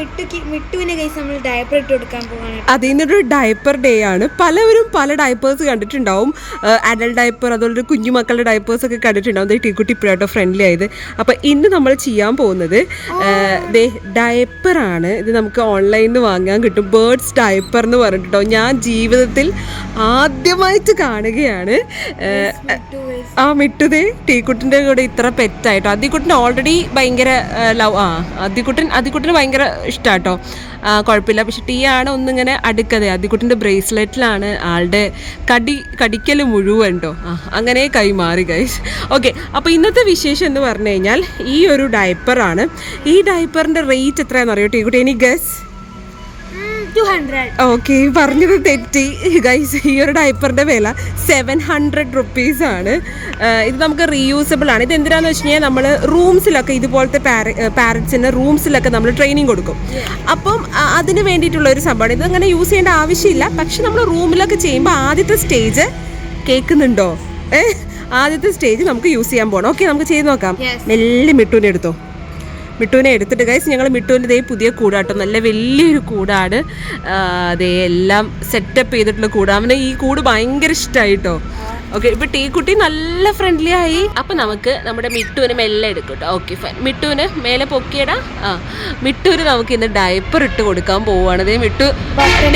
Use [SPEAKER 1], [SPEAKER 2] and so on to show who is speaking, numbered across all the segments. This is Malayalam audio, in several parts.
[SPEAKER 1] മിട്ടുക്ക് നിന്നൊരു കൈസ് നമ്മൾ ഡയപ്പർ ഇട്ട് കൊടുക്കാൻ പോവാണ്
[SPEAKER 2] അതിനൊരു ഡയപ്പർ ഡേ ആണ്. പലവരും പല ഡയപ്പേഴ്സ് കണ്ടിട്ടുണ്ടാവും. അഡൽട്ട് ഡയപ്പർ അതുപോലെ കുഞ്ഞു മക്കളുടെ ഡയപ്പേഴ്സ് ഒക്കെ കണ്ടിട്ടുണ്ടാവും. ടീക്കുട്ടി ഇപ്പോഴാട്ടോ ഫ്രണ്ട്ലി ആയത്. അപ്പം ഇന്ന് നമ്മൾ ചെയ്യാൻ പോകുന്നത് ദേ ഡയപ്പറാണ് ഇത് നമുക്ക് ഓൺലൈനിൽ നിന്ന് വാങ്ങാൻ കിട്ടും. ബേർഡ്സ് ഡയപ്പർ എന്ന് പറഞ്ഞിട്ടോ ഞാൻ ജീവിതത്തിൽ ആദ്യമായിട്ട് കാണുകയാണ്. ആ മിട്ടുതേ ടീക്കുട്ടിന്റെ കൂടെ ഇത്ര പെറ്റായിട്ടോ. അദ്ദിക്കുട്ടൻ ഓൾറെഡി ഭയങ്കര ലവ് ആ അതിക്കുട്ടൻ അദ്ദിക്കുട്ടന് ഭയങ്കര ഇഷ്ടാട്ടോ. കുഴപ്പമില്ല. പക്ഷെ ടീ ആണ് ഒന്നിങ്ങനെ അടുക്കതെ. അദ്ദിക്കുട്ടന്റെ ബ്രേസ്ലെറ്റിലാണ് ആളുടെ കടി കടിക്കൽ മുഴുവൻ ഉണ്ടോ ആ അങ്ങനെ കൈമാറി ഗൈസ് ഓക്കെ അപ്പോൾ ഇന്നത്തെ വിശേഷം എന്ന് പറഞ്ഞു കഴിഞ്ഞാൽ ഈ ഒരു ഡയപ്പറാണ് ഈ ഡയപ്പറിന്റെ റേറ്റ് എത്രയാണെന്ന് അറിയോ ടീക്കുട്ടി? എനിക്ക് ഗസ് ഓക്കെ പറഞ്ഞത് തെറ്റി. ഗൈസ് ഈ ഒരു ഡയപ്പറിന്റെ വില സെവൻ ഹൺഡ്രഡ് റുപ്പീസ് ആണ്. ഇത് നമുക്ക് റീയൂസബിൾ ആണ്. ഇത് എന്തിനാന്ന് വെച്ച് കഴിഞ്ഞാൽ നമ്മൾ റൂംസിലൊക്കെ ഇതുപോലത്തെ പാരൻസിന്റെ റൂംസിലൊക്കെ നമ്മൾ ട്രെയിനിങ് കൊടുക്കും. അപ്പം അതിന് വേണ്ടിയിട്ടുള്ള ഒരു സംഭവമാണ്. ഇത് അങ്ങനെ യൂസ് ചെയ്യേണ്ട ആവശ്യമില്ല. പക്ഷെ നമ്മൾ റൂമിലൊക്കെ ചെയ്യുമ്പോൾ ആദ്യത്തെ സ്റ്റേജ് കേൾക്കുന്നുണ്ടോ? ഏ ആദ്യത്തെ സ്റ്റേജ് നമുക്ക് യൂസ് ചെയ്യാൻ പോകണം ഓക്കെ നമുക്ക് ചെയ്ത് നോക്കാം. മെല്ലെ മിട്ടൂനെ എടുത്തോ. മിട്ടുവിനെ എടുത്തിട്ട് ഗൈസ് ഞങ്ങൾ മിട്ടുവിന്റെ ദേ പുതിയ കൂടാട്ടോ. നല്ല വലിയൊരു കൂടാണ്. അതേ എല്ലാം സെറ്റപ്പ് ചെയ്തിട്ടുള്ള കൂടാണ്. അവന് ഈ കൂട് ഭയങ്കര ഇഷ്ടമായിട്ടോ ഓക്കെ ഇപ്പൊ ടീ കുട്ടി നല്ല ഫ്രണ്ട്ലി ആയി. അപ്പൊ നമുക്ക് നമ്മുടെ മിട്ടുവിന് മെല്ലെ എടുക്കും കേട്ടോ ഓക്കെ ഫൈൻ മിട്ടുവിന് മേലെ പൊക്കിയടാ. ആ മിട്ടുവിന് നമുക്ക് ഇന്ന് ഡയപ്പർ ഇട്ട് കൊടുക്കാൻ പോവാണ്. അതേ മിട്ടു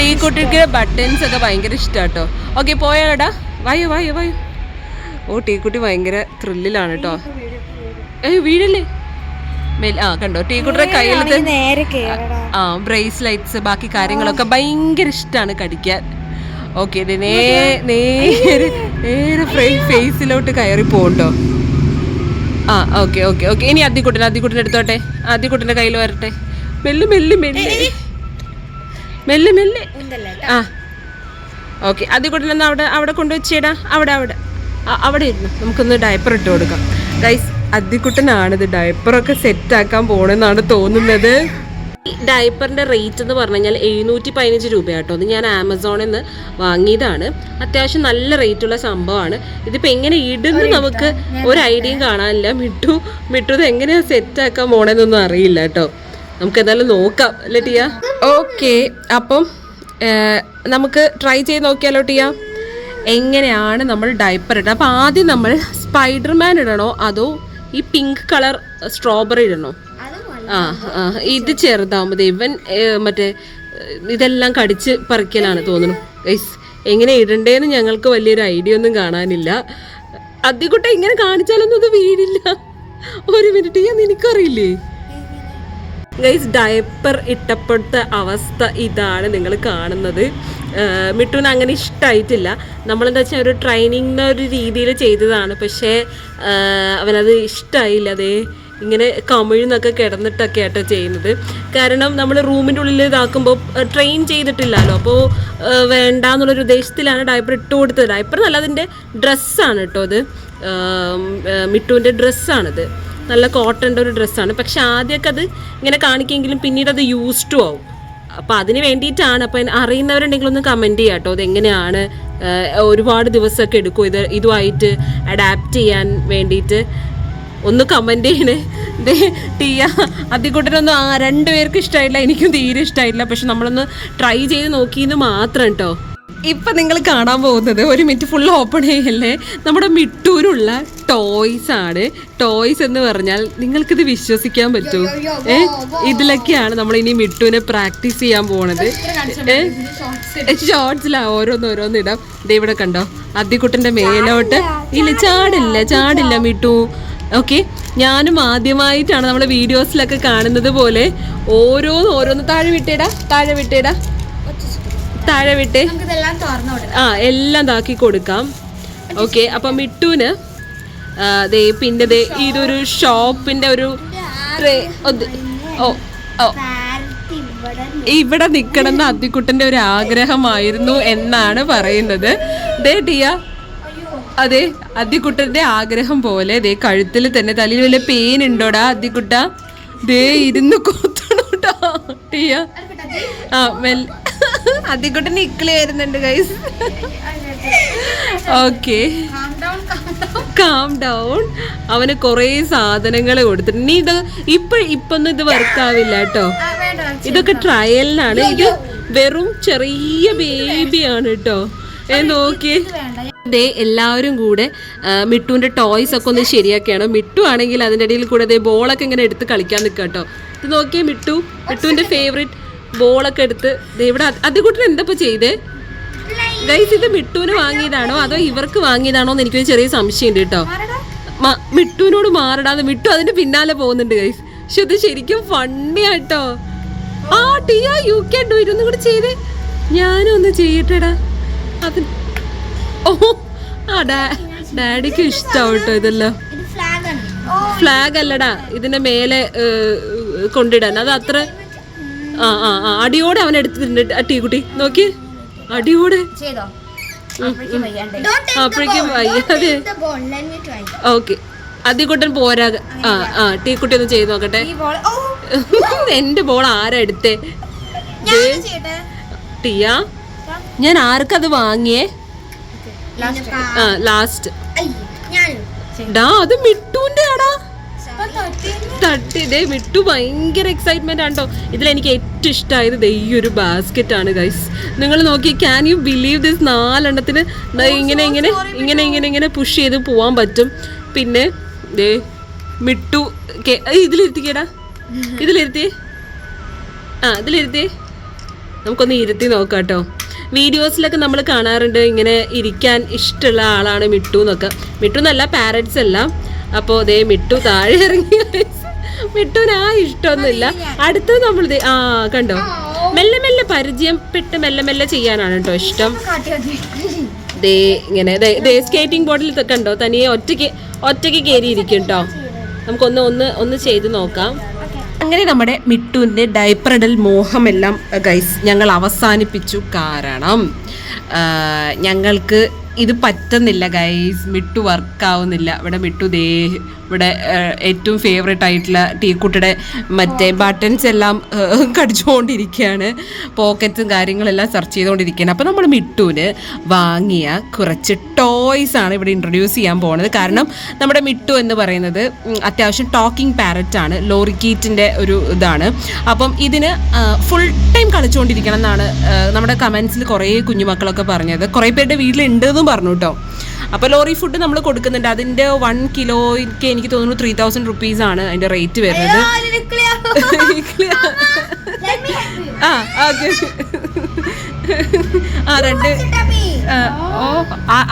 [SPEAKER 2] ടീ കുട്ടിക്ക് ബട്ടൺസ് ഒക്കെ ഭയങ്കര ഇഷ്ടാട്ടോ. ഓക്കെ പോയാടാ വായോ വായോ വായോ. ഓ ടീ കുട്ടി ഭയങ്കര ത്രില്ലിലാണ് കേട്ടോ ഏയ് വീഴല്ലേ മെൽ ആ കണ്ടോ? കയ്യിലത്തെ ആ ബ്രേസ്ലൈറ്റ്സ് ബാക്കി കാര്യങ്ങളൊക്കെ ഭയങ്കര ഇഷ്ടമാണ് കടിക്കാൻ. ഓക്കെ ഇത് നേരെ നേരെ ഫേസിലോട്ട് കയറി പോകണ്ടോ? ആ ഓക്കെ ഓക്കെ ഓക്കെ. ഇനി അദ്ദിക്കുട്ടൻ അദ്ദിക്കുട്ടൻ എടുത്തോട്ടെ? അദ്ദിക്കുട്ടന്റെ കയ്യിൽ വരട്ടെ? മെല്ലെ മെല്ലെ മെല്ലെ. മെല്ലെ മെല്ലെ. ആ. ഓക്കെ അദ്ദിക്കുട്ടൻ എന്നാ അവിടെ അവിടെ കൊണ്ടുവച്ചേടാ അവിടെ അവിടെ. അവിടെ ഇരുന്നു നമുക്കൊന്ന് ഡയപ്പർ ഇട്ട് കൊടുക്കാം. ഗൈസ് അദ്ദിക്കുട്ടനാണിത് ഡയപ്പറൊക്കെ സെറ്റ് ആക്കാൻ പോണെന്നാണ് തോന്നുന്നത്. ഡയപ്പറിന്റെ റേറ്റ് എന്ന് പറഞ്ഞു കഴിഞ്ഞാൽ എഴുന്നൂറ്റി പതിനഞ്ച് രൂപയാട്ടോ. അത് ഞാൻ ആമസോണിൽ നിന്ന് വാങ്ങിയതാണ്. അത്യാവശ്യം നല്ല റേറ്റുള്ള സംഭവമാണ്. ഇതിപ്പോൾ എങ്ങനെ ഇടുന്ന് നമുക്ക് ഒരു ഐഡിയയും കാണാനില്ല. മിട്ടു മിട്ടു ഇത് എങ്ങനെയാണ് സെറ്റ് ആക്കാൻ പോണെന്നൊന്നും അറിയില്ല കേട്ടോ. നമുക്ക് എന്തായാലും നോക്കാം അല്ലേ ടിയ? ഓക്കെ. അപ്പം നമുക്ക് ട്രൈ ചെയ്ത് നോക്കിയാലോ ടിയ? എങ്ങനെയാണ് നമ്മൾ ഡയപ്പർ ഇടുക അപ്പോൾ ആദ്യം നമ്മൾ സ്പൈഡർമാൻ ഇടണോ അതോ ഈ പിങ്ക് കളർ സ്ട്രോബെറി ഇടണോ? ആ ആ ഇത് ചെറുതാവുമ്പോൾ ഇവൻ മറ്റേ ഇതെല്ലാം കടിച്ച് പറിക്കലാണ് തോന്നുന്നു. ഗൈസ് എങ്ങനെ ഇടണ്ടേന്ന് ഞങ്ങൾക്ക് വലിയൊരു ഐഡിയ ഒന്നും കാണാനില്ല. അധികുട്ട ഇങ്ങനെ കാണിച്ചാലൊന്നും ഇത് വീടില്ല ഒരു മിനിറ്റ് ഞാൻ നിനക്കറിയില്ലേ? ഗൈസ് ഡയപ്പർ ഇട്ടപ്പെടുത്ത അവസ്ഥ ഇതാണ് നിങ്ങൾ കാണുന്നത്. മിട്ടുവിന് അങ്ങനെ ഇഷ്ടമായിട്ടില്ല നമ്മളെന്താ വെച്ചാൽ ഒരു ട്രെയിനിങ് ഒരു രീതിയിൽ ചെയ്തതാണ്. പക്ഷേ അവനത് ഇഷ്ടമായില്ല അതേ ഇങ്ങനെ കമിഴ്ന്നൊക്കെ കിടന്നിട്ടൊക്കെ ആട്ടോ ചെയ്യുന്നത്. കാരണം നമ്മൾ റൂമിന്റെ ഉള്ളിൽ ഇതാക്കുമ്പോൾ ട്രെയിൻ ചെയ്തിട്ടില്ലല്ലോ. അപ്പോൾ വേണ്ട എന്നുള്ളൊരു ഉദ്ദേശത്തിലാണ് ഡയപ്പർ ഇട്ട് കൊടുത്തത്. ഡയപ്പർ നല്ല അതിന്റെ ഡ്രസ്സാണ് കേട്ടോ അത്. മിട്ടുവിന്റെ ഡ്രസ്സാണിത് നല്ല കോട്ടന്റെ ഒരു ഡ്രസ്സാണ് പക്ഷെ ആദ്യമൊക്കെ അത് ഇങ്ങനെ കാണിക്കുമെങ്കിലും പിന്നീട് അത് യൂസ്ഡും ആവും. അപ്പോൾ അതിന് വേണ്ടിയിട്ടാണ് അപ്പം അറിയുന്നവരുണ്ടെങ്കിൽ ഒന്ന് കമന്റ് ചെയ്യാം കേട്ടോ അതെങ്ങനെയാണ് ഒരുപാട് ദിവസമൊക്കെ എടുക്കും. ഇത് ഇതുമായിട്ട് അഡാപ്റ്റ് ചെയ്യാൻ വേണ്ടിയിട്ട് ഒന്ന് കമന്റ് ചെയ്യണേ. ദേ ടീയ അതികൂട്ടനൊന്നും ആ രണ്ടുപേർക്കും ഇഷ്ടമായില്ല എനിക്കും തീരെ ഇഷ്ടമായില്ല പക്ഷെ നമ്മളൊന്ന് ട്രൈ ചെയ്ത് നോക്കിയെന്ന് മാത്രം കേട്ടോ ഇപ്പൊ നിങ്ങൾ കാണാൻ പോകുന്നത് ഒരു മിനിറ്റ് ഫുൾ ഓപ്പൺ ചെയ്യല്ലേ? നമ്മുടെ മിട്ടൂരുള്ള ടോയ്സ് ആണ്. ടോയ്സ് എന്ന് പറഞ്ഞാൽ നിങ്ങൾക്കിത് വിശ്വസിക്കാൻ പറ്റൂ. ഏ? ഇതിലൊക്കെയാണ് നമ്മൾ ഇനി മിട്ടുവിനെ പ്രാക്ടീസ് ചെയ്യാൻ പോണത്. ഷോർട്സിലാ ഓരോന്ന് ഓരോന്ന് ഇടാം. ദേ ഇവിടെ കണ്ടോ? അദ്ദിക്കുട്ടന്റെ മേലോട്ട്. ഇല്ല ചാടില്ല ചാടില്ല. മിട്ടു. ഓക്കെ? ഞാനും ആദ്യമായിട്ടാണ് നമ്മളെ വീഡിയോസിലൊക്കെ കാണുന്നത് പോലെ ഓരോന്ന് ഓരോന്ന് താഴെ വിട്ടേടാ താഴെ വിട്ടേടാ. താഴെ വിട്ട് ആ എല്ലാം താക്കി കൊടുക്കാം. ഓക്കെ അപ്പൊ മിട്ടുവിന് ദേ പിന്നെ ദേ ഇതൊരു ഷോപ്പിന്റെ ഒരു ഓ ഓ. ഇവിടെ നിക്കണം എന്ന് അത്തിക്കുട്ടന്റെ ഒരു ആഗ്രഹമായിരുന്നു എന്നാണ് പറയുന്നത്. ദേ ടിയ അതെ അദ്ദിക്കുട്ടന്റെ ആഗ്രഹം പോലെ ദേ കഴുത്തിൽ തന്നെ തലയിൽ വല്ല പെയിൻ ഉണ്ടോടാ അദ്ദിക്കുട്ട ദേ ഇരുന്ന് കൊത്തണോട്ടാ ടിയ. ആ മെൽ അദ്ദിക്കുട്ടൻ ഇക്കിളി വരുന്നുണ്ട് ഗൈസ് ഓക്കെ കാം ഡൗൺ അവന് കുറേ സാധനങ്ങൾ കൊടുത്തിട്ട് നീ ഇത് ഇപ്പൊ ഇപ്പൊന്നും ഇത് വർക്ക് ആവില്ല കേട്ടോ. ഇതൊക്കെ ട്രയലിനാണ് ഇത് വെറും ചെറിയ ബേബിയാണ് കേട്ടോ. ഏ നോക്കിയേ ദേ എല്ലാവരും കൂടെ മിട്ടുവിന്റെ ടോയ്സ് ഒക്കെ ഒന്ന് ശരിയാക്കിയാണ്. മിട്ടു ആണെങ്കിൽ അതിന്റെ ഇടയിൽ കൂടെ ദേ ബോളൊക്കെ ഇങ്ങനെ എടുത്ത് കളിക്കാൻ നിൽക്കാം കേട്ടോ. ഇത് നോക്കിയേ മിട്ടു. മിട്ടുവിന്റെ ഫേവറേറ്റ് ബോളൊക്കെ എടുത്ത് ഇവിടെ അതുകൂട്ടർ എന്തപ്പോ ചെയ്തേ? ഗൈസ് ഇത് മിട്ടുവിന് വാങ്ങിയതാണോ? അതോ ഇവർക്ക് വാങ്ങിയതാണോ എന്ന് എനിക്കൊരു ചെറിയ സംശയമുണ്ട് കേട്ടോ. മിട്ടുവിനോട് മാറിടാന്ന്. മിട്ടു അതിന്റെ പിന്നാലെ പോകുന്നുണ്ട് ഗൈസ് പക്ഷെ ഇത് ശരിക്കും ഫണ്ണി ആട്ടോ. ആ ടിയാ യു കെ ഡു ഇതൊന്നും കൂടെ ചെയ്തേ. ഞാനും ഒന്ന് ചെയ്യട്ടെടാ. അത് ഓ ആ ഡാ ഡാഡിക്ക് ഇഷ്ടാവട്ടോ ഇതെല്ലാം.
[SPEAKER 1] ഇത് ഫ്ലാഗ്
[SPEAKER 2] അല്ലടാ. ഇതിന്റെ മേലെ കൊണ്ടിടാൻ. അത് അത്ര ആ ആ ആ. അടിയോടെ അവൻ എടുത്തിട്ടുണ്ട് ആ ടീക്കുട്ടി. നോക്കി അടിയോടെ. അപ്പോഴേക്കും വയ്യാതെ ഓക്കെ. അതികുട്ടൻ പോരാ. ആ ആ ടീക്കുട്ടി ഒന്ന് ചെയ്ത് നോക്കട്ടെ.
[SPEAKER 1] ഈ ബോൾ
[SPEAKER 2] എന്റെ ബോൾ ആരാ എടുത്തേ?
[SPEAKER 1] ഞാൻ ചെയ്യട്ടെ
[SPEAKER 2] ടിയ ഞാൻ ആർക്കത് വാങ്ങിയേ? ആ ലാസ്റ്റ്
[SPEAKER 1] ഞാൻ
[SPEAKER 2] ഡാ അത് മിട്ടുവിന്റെ ആടാ. തട്ടി. വിട്ടു. ഭയങ്കര എക്സൈറ്റ്മെന്റ് ആണോ ഇതിൽ എനിക്ക് ഏറ്റവും ഇഷ്ടമായത് ഈ ഒരു ബാസ്ക്കറ്റ് ആണ് ഗൈസ് നിങ്ങൾ നോക്കി ക്യാൻ യു ബിലീവ് ദിസ് നാലെണ്ണത്തിന് ദേ ഇങ്ങനെ ഇങ്ങനെ ഇങ്ങനെ ഇങ്ങനെ ഇങ്ങനെ പുഷ് ചെയ്ത് പോവാൻ പറ്റും. പിന്നെ ദേ മിട്ടു ഇതിലിരുത്തിക്കേടാ. ഇതിലിരുത്തി. ആ ഇതിലിരുത്തി. നമുക്കൊന്ന് ഇരുത്തി നോക്കാം കേട്ടോ വീഡിയോസിലൊക്കെ നമ്മൾ കാണാറുണ്ട് ഇങ്ങനെ ഇരിക്കാൻ ഇഷ്ടമുള്ള ആളാണ് മിട്ടു എന്നൊക്കെ മിട്ടു എന്നല്ല പാരറ്റ്സ് എല്ലാം. അപ്പോൾ ദേ മിട്ടു താഴെ ഇറങ്ങി മിട്ടുവിന് ആ ഇഷ്ടമൊന്നുമില്ല. അടുത്തത് നമ്മൾ ദേ ആ കണ്ടോ? മെല്ലെ മെല്ലെ പരിചയപ്പെട്ട് മെല്ലെ മെല്ലെ ചെയ്യാനാണ് കേട്ടോ ഇഷ്ടം. ദേ ഇങ്ങനെ ദേ സ്കേറ്റിംഗ് ബോർഡിൽ കണ്ടോ? തനിയെ ഒറ്റയ്ക്ക് ഒറ്റയ്ക്ക് കയറിയിരിക്കും കേട്ടോ. നമുക്കൊന്ന് ഒന്ന് ഒന്ന് ചെയ്ത് നോക്കാം. അങ്ങനെ നമ്മുടെ മിട്ടുവിന്റെ ഡയപ്പറിടൽ മോഹമെല്ലാം ഗൈസ് ഞങ്ങൾ അവസാനിപ്പിച്ചു. കാരണം ഞങ്ങൾക്ക് ഇത് പറ്റുന്നില്ല ഗൈസ് മിട്ടു വർക്കാവുന്നില്ല ഇവിടെ മിട്ടു ദേ ഇവിടെ ഏറ്റവും ഫേവറേറ്റ് ആയിട്ടുള്ള ടീക്കുട്ടിയുടെ മറ്റേ ബട്ടൺസ് എല്ലാം കടിച്ചുകൊണ്ടിരിക്കുകയാണ് പോക്കറ്റും കാര്യങ്ങളെല്ലാം സെർച്ച് ചെയ്തുകൊണ്ടിരിക്കുകയാണ് അപ്പോൾ നമ്മൾ മിട്ടുവിന് വാങ്ങിയ കുറച്ച് ടോയ്സ് ആണ് ഇവിടെ ഇൻട്രൊഡ്യൂസ് ചെയ്യാൻ പോകുന്നത് കാരണം നമ്മുടെ മിട്ടു എന്ന് പറയുന്നത് അത്യാവശ്യം ടോക്കിംഗ് പാരറ്റ് ആണ് ലോറിക്കീറ്റിന്റെ ഒരു ഇതാണ്. അപ്പം ഇതിന് ഫുൾ ടൈം കളിച്ചുകൊണ്ടിരിക്കണം എന്നാണ് നമ്മുടെ കമൻസിൽ കുറേ കുഞ്ഞുമക്കളൊക്കെ പറഞ്ഞത്. കുറേ പേരുടെ വീട്ടിലുണ്ടെന്നും പറഞ്ഞു കേട്ടോ അപ്പോൾ ലോറി ഫുഡ് നമ്മൾ കൊടുക്കുന്നുണ്ട്. അതിന്റെ വൺ കിലോയ്ക്ക് എനിക്ക് തോന്നുന്നു ത്രീ തൗസൻഡ് റുപ്പീസ് ആണ് അതിന്റെ റേറ്റ് വരുന്നത്. ആ ഓക്കെ. ആ രണ്ട് ഓ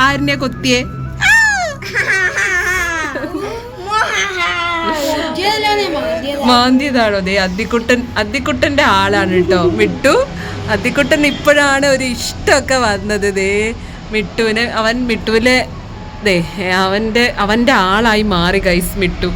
[SPEAKER 2] ആരിനെ കൊത്തിയേ? മാന്തിയതാണോ? ദേ അദ്ദിക്കുട്ടൻ അദ്ദിക്കുട്ടന്റെ ആളാണ് കേട്ടോ. വിട്ടു. അദ്ദിക്കുട്ടൻ ഇപ്പോഴാണ് ഒരു ഇഷ്ടമൊക്കെ വന്നത്. ദേ മിട്ടുവിന് അവൻ മിട്ടുവിലെ ദേ അവന്റെ അവന്റെ ആളായി മാറി ഗൈസ് മിട്ടു.